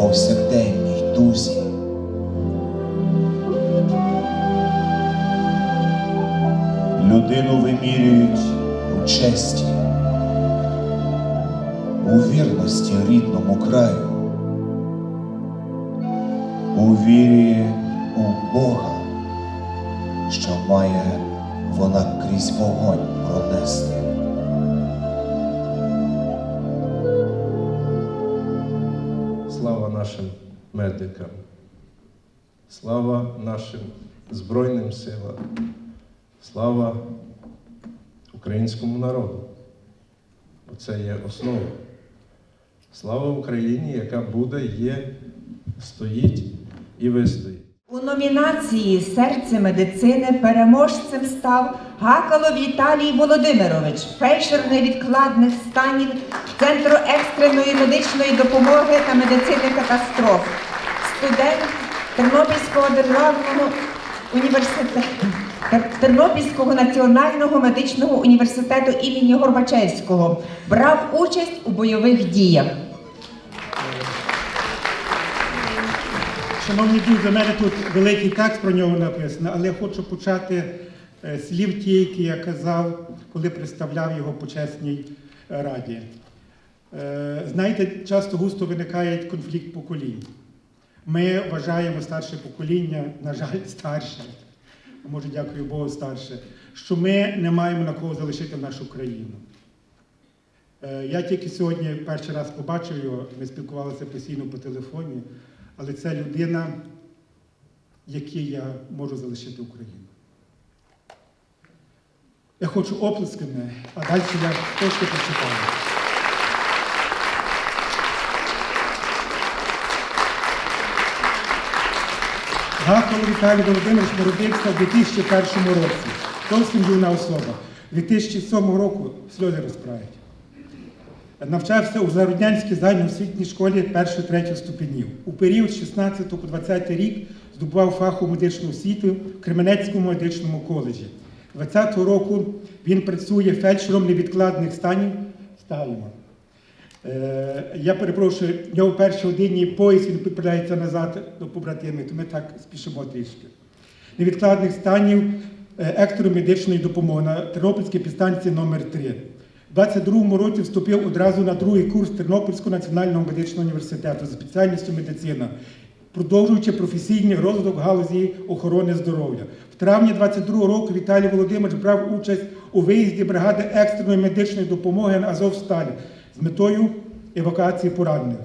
повсякденній тузі. Людину вимірюють у честі, у вірності рідному краю, у вірі у Бога, що має вона крізь вогонь пронести. Слава нашим медикам, слава нашим Збройним силам, слава українському народу. Бо це є основа. Слава Україні, яка буде, є, стоїть і вистоїть. У номінації Серце медицини переможцем став Гакало Віталій Володимирович, фельдшер невідкладних станів Центру екстреної медичної допомоги та медицини катастроф, студент Тернопільського державного університету. Тернопільського національного медичного університету імені Горбачевського брав участь у бойових діях. Шановні друзі, у мене тут великий текст про нього написано, але я хочу почати слів ті, які я казав, коли представляв його почесній е, раді. Е, Знаєте, часто густо виникає конфлікт поколінь. Ми вважаємо старше покоління, на жаль, старше, може, дякую Богу, старше, що ми не маємо на кого залишити нашу країну. Е, Я тільки сьогодні перший раз побачив його, ми спілкувалися постійно по телефоні, але це людина, якій я можу залишити Україну. Я хочу оплесками, а далі я трошки прочитаю. Гакало Віталій Володимирович народився в 2001 році. Зовсім юна особа. 2007 року сльози розправить. Навчався у Зароднянській загальноосвітній школі 1-3 ступенів. У період з 16 по 20 рік здобував фахову медичну освіту в Кременецькому медичному коледжі. 20-го року він працює фельдшером невідкладних станів. Ставимо. Е, я перепрошую, в нього в першій годині поїзд він відправляється назад до побратимів, то ми так спішимо трішки. Невідкладних станів е, ектору медичної допомоги на Тернопільській підстанції номер 3 У 22-му році вступив одразу на другий курс Тернопільського національного медичного університету за спеціальністю медицина, продовжуючи професійний розвиток галузі охорони здоров'я. В травні 22-го року Віталій Володимирович брав участь у виїзді бригади екстреної медичної допомоги на Азовсталі з метою евакуації поранених.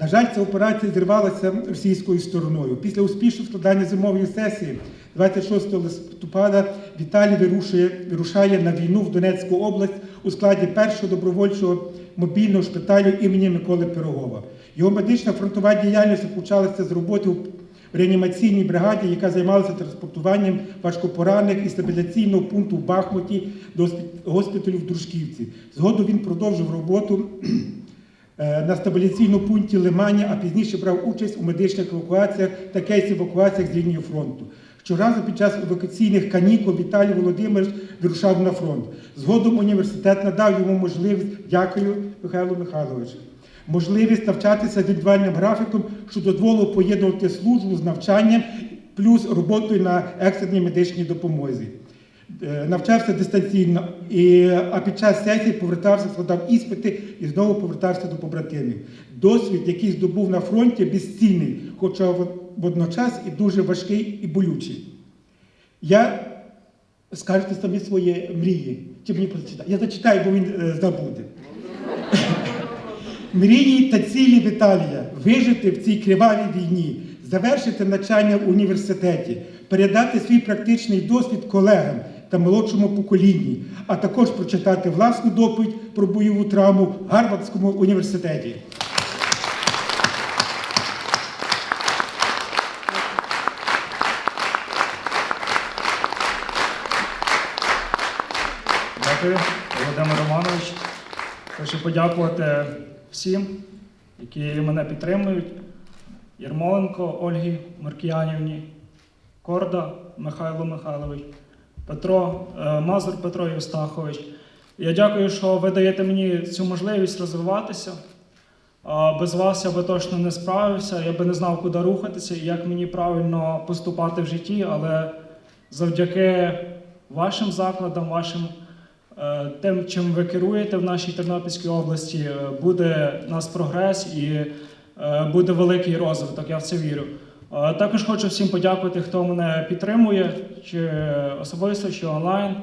На жаль, ця операція зірвалася російською стороною. Після успішного складання зимової сесії 26 листопада Віталій вирушує, вирушає на війну в Донецьку область у складі першого добровольчого мобільного шпиталю імені Миколи Пирогова. Його медична фронтова діяльність почалася з роботи в реанімаційній бригаді, яка займалася транспортуванням важкопоранених із стабіляційного пункту в Бахмуті до госпіталю в Дружківці. Згодом він продовжив роботу е, на стабіляційному пункті Лимані, а пізніше брав участь у медичних евакуаціях та кейс-евакуаціях з лінії фронту. Щоразу під час евакуаційних канікул Віталій Володимирович вирушав на фронт. Згодом університет надав йому можливість, дякую, Михайло Михайловичу, можливість навчатися індивідуальним графіком, що дозволило поєднувати службу з навчанням плюс роботою на екстреній медичній допомозі. Е, Навчався дистанційно, а під час сесії повертався, складав іспити і знову повертався до побратимів. Досвід, який здобув на фронті, безцінний, хоча водночас і дуже важкий і болючий. Я скажете самі свої мрії. Чи мені прочитати? Я зачитаю, бо він е, забуде. Мрії та цілі Віталія вижити в цій кривавій війні, завершити навчання в університеті, передати свій практичний досвід колегам та молодшому поколінні, а також прочитати власну доповідь про бойову травму в Гарвардському університеті. Дякую, Володимир Романович. Хочу подякувати всім, які мене підтримують. Єрмоленко Ольгі Маркіянівні, Корда Михайло Михайлович, Петро е, Мазур Петро Євстахович. Я дякую, що ви даєте мені цю можливість розвиватися. Без вас я би точно не справився, я би не знав, куди рухатися і як мені правильно поступати в житті, але завдяки вашим закладам, вашим тим, чим ви керуєте в нашій Тернопільській області, е, буде у нас прогрес і е, буде великий розвиток, я в це вірю. Е, Також хочу всім подякувати, хто мене підтримує, чи особисто, чи онлайн.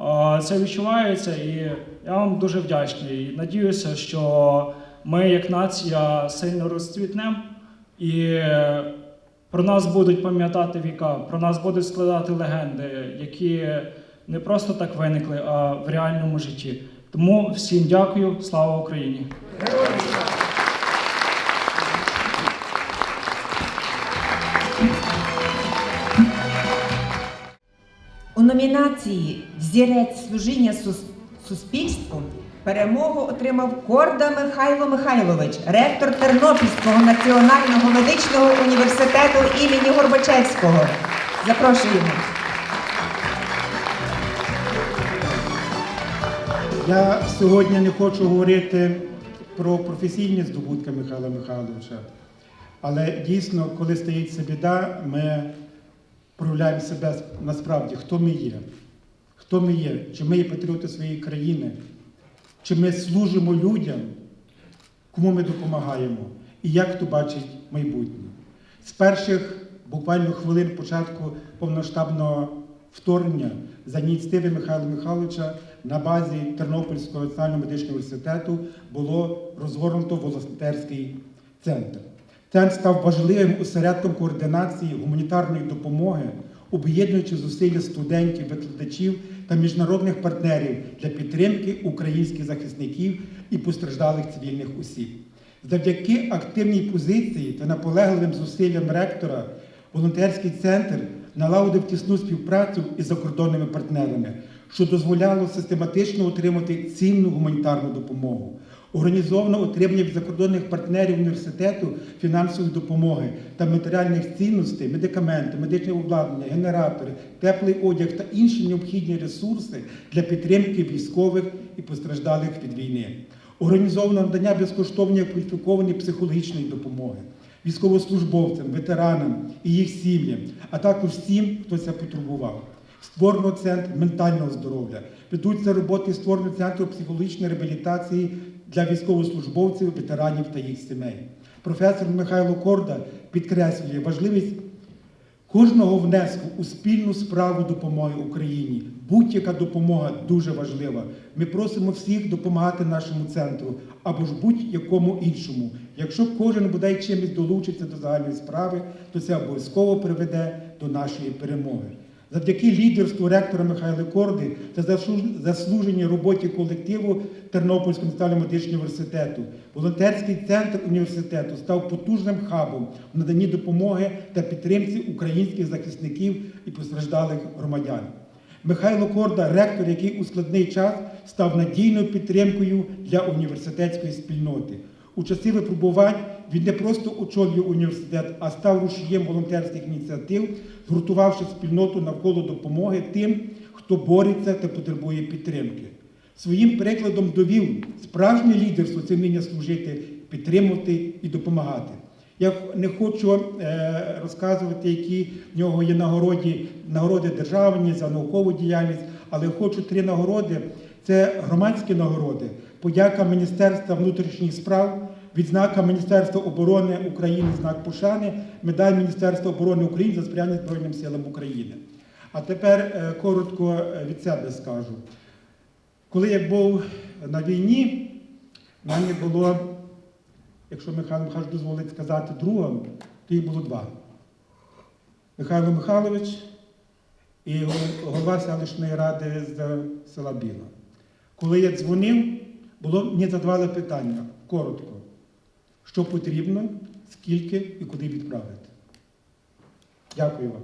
Е, Це відчувається, і я вам дуже вдячний. Надіюся, що ми, як нація, сильно розцвітнемо і е, про нас будуть пам'ятати віка, про нас будуть складати легенди, які не просто так виникли, а в реальному житті. Тому всім дякую, слава Україні! У номінації Взірець служіння сус- суспільству перемогу отримав Корда Михайло Михайлович, ректор Тернопільського національного медичного університету імені Горбачевського. Запрошуємо. Я сьогодні не хочу говорити про професійні здобутки Михайла Михайловича, але дійсно, коли стається біда, ми проявляємо себе насправді, хто ми є, хто ми є, чи ми є патріоти своєї країни, чи ми служимо людям, кому ми допомагаємо, і як хто бачить майбутнє. З перших буквально хвилин початку повноштабного вторгнення за ініціативи Михайла Михайловича на базі Тернопільського національного медичного університету було розгорнуто волонтерський центр. Центр став важливим осередком координації гуманітарної допомоги, об'єднуючи зусилля студентів, викладачів та міжнародних партнерів для підтримки українських захисників і постраждалих цивільних осіб. Завдяки активній позиції та наполегливим зусиллям ректора, волонтерський центр налагодив тісну співпрацю із закордонними партнерами, що дозволяло систематично отримати цінну гуманітарну допомогу. Організовано отримання від закордонних партнерів університету фінансової допомоги та матеріальних цінностей, медикаменти, медичне обладнання, генератори, теплий одяг та інші необхідні ресурси для підтримки військових і постраждалих від війни. Організовано надання безкоштовної кваліфікованої психологічної допомоги військовослужбовцям, ветеранам і їх сім'ям, а також всім, хто це потребував. Створено центр ментального здоров'я. Ведуться роботи створено центру психологічної реабілітації для військовослужбовців, ветеранів та їх сімей. Професор Михайло Корда підкреслює важливість кожного внеску у спільну справу допомоги Україні. Будь-яка допомога дуже важлива. Ми просимо всіх допомагати нашому центру або ж будь-якому іншому. Якщо кожен бодай чимось долучиться до загальної справи, то це обов'язково приведе до нашої перемоги. Завдяки лідерству ректора Михайла Корди та заслуженій роботі колективу Тернопільського національного медичного університету, волонтерський центр університету став потужним хабом в наданні допомоги та підтримці українських захисників і постраждалих громадян. Михайло Корда, ректор, який у складний час став надійною підтримкою для університетської спільноти. У часи випробувань він не просто очолює університет, а став рушієм волонтерських ініціатив, згуртувавши спільноту навколо допомоги тим, хто бореться та потребує підтримки. Своїм прикладом довів справжнє лідерство це вміння служити, підтримувати і допомагати. Я не хочу е, розказувати, які в нього є нагороді, нагороди державні за наукову діяльність, але хочу три нагороди. Це громадські нагороди, подяка Міністерства внутрішніх справ, відзнака Міністерства оборони України, знак пошани, медаль Міністерства оборони України за сприяння Збройним силам України. А тепер е, коротко е, від себе скажу. Коли я був на війні, в мене було, якщо Михайло Михайлович дозволить сказати другом, то їх було два. Михайло Михайлович і голова селищної ради з села Біла. Коли я дзвонив, було, мені задавали питання коротко, що потрібно, скільки і куди відправити. Дякую вам.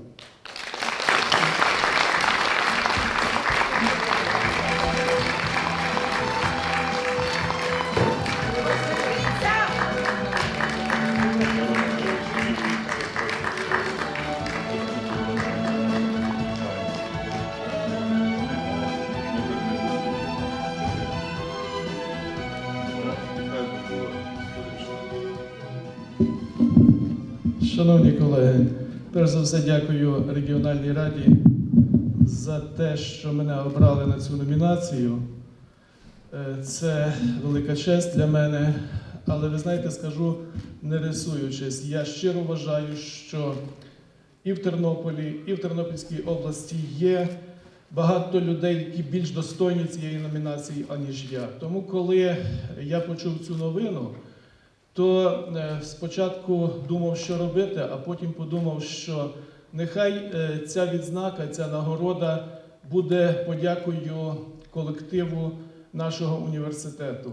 Шановні колеги, перш за все дякую регіональній раді за те, що мене обрали на цю номінацію. Е, Це велика честь для мене, але ви знаєте, скажу не рисуючись, я щиро вважаю, що і в Тернополі, і в Тернопільській області є багато людей, які більш достойні цієї номінації, аніж я. Тому, коли я почув цю новину, то е, спочатку думав, що робити, а потім подумав, що нехай е, ця відзнака, ця нагорода буде подякою колективу нашого університету,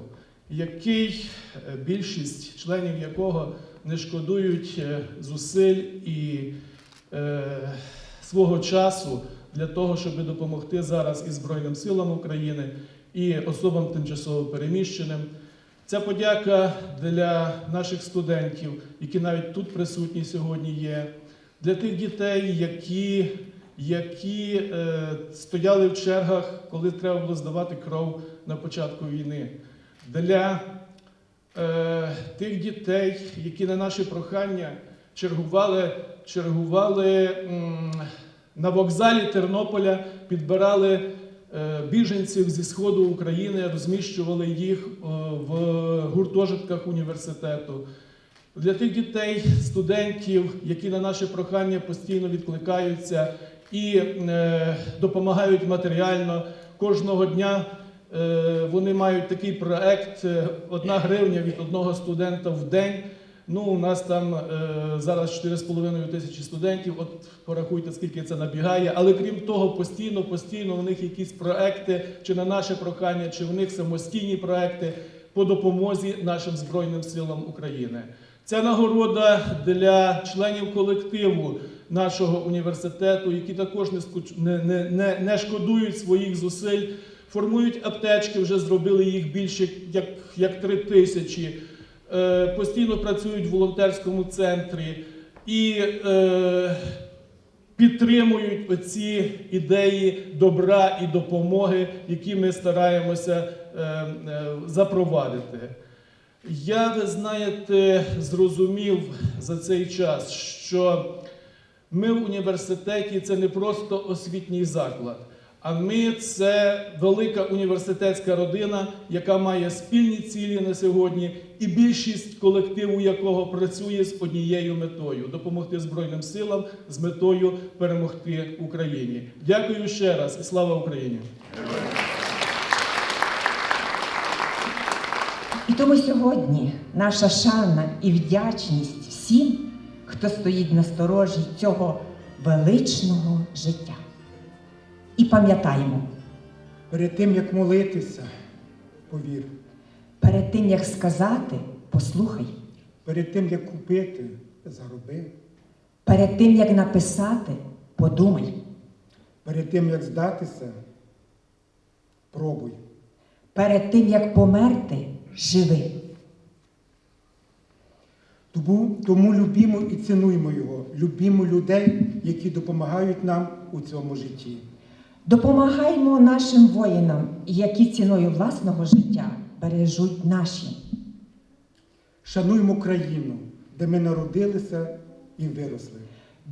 який е, більшість членів якого не шкодують зусиль і е, свого часу для того, щоб допомогти зараз і Збройним силам України, і особам тимчасово переміщеним. Ця подяка для наших студентів, які навіть тут присутні сьогодні є, для тих дітей, які, які е, стояли в чергах, коли треба було здавати кров на початку війни, для е, тих дітей, які на наше прохання чергували, чергували м, на вокзалі Тернополя, підбирали біженців зі сходу України, розміщували їх е, в гуртожитках університету. Для тих дітей, студентів, які на наше прохання постійно відкликаються і е, допомагають матеріально кожного дня. е, Вони мають такий проект е, одна гривня від одного студента в день. Ну, у нас там е, зараз 4,5 тисячі студентів. От порахуйте, скільки це набігає. Але крім того, постійно, постійно у них якісь проекти, чи на наше прохання, чи в них самостійні проекти по допомозі нашим Збройним силам України. Ця нагорода для членів колективу нашого університету, які також не, не, не, не, шкодують своїх зусиль, формують аптечки, вже зробили їх більше як, як три тисячі постійно працюють в волонтерському центрі і е, підтримують оці ідеї добра і допомоги, які ми стараємося е, е, запровадити. Я, ви знаєте, зрозумів за цей час, що ми в університеті це не просто освітній заклад, а ми це велика університетська родина, яка має спільні цілі на сьогодні, і більшість колективу якого працює з однією метою допомогти Збройним силам з метою перемогти Україні. Дякую ще раз і слава Україні! І тому сьогодні наша шана і вдячність всім, хто стоїть на сторожі цього величного життя. І пам'ятаємо, Перед тим, як молитися, повір. перед тим як сказати, послухай, Перед тим, як купити, зароби. перед тим як написати, подумай, Перед тим, як здатися, пробуй. перед тим як померти, живи. Тому, тому любімо і цінуймо його, любімо людей, які допомагають нам у цьому житті. Допомагаймо нашим воїнам, які ціною власного життя бережуть наші. Шануймо країну, де ми народилися і виросли.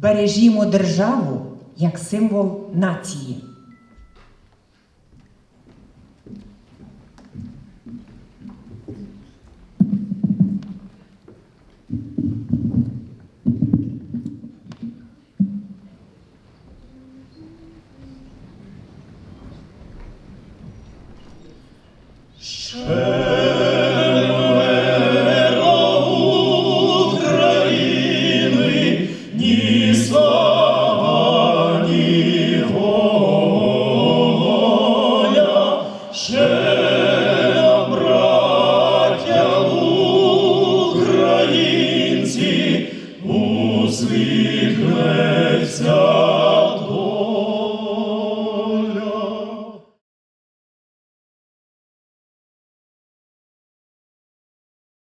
Бережімо державу як символ нації.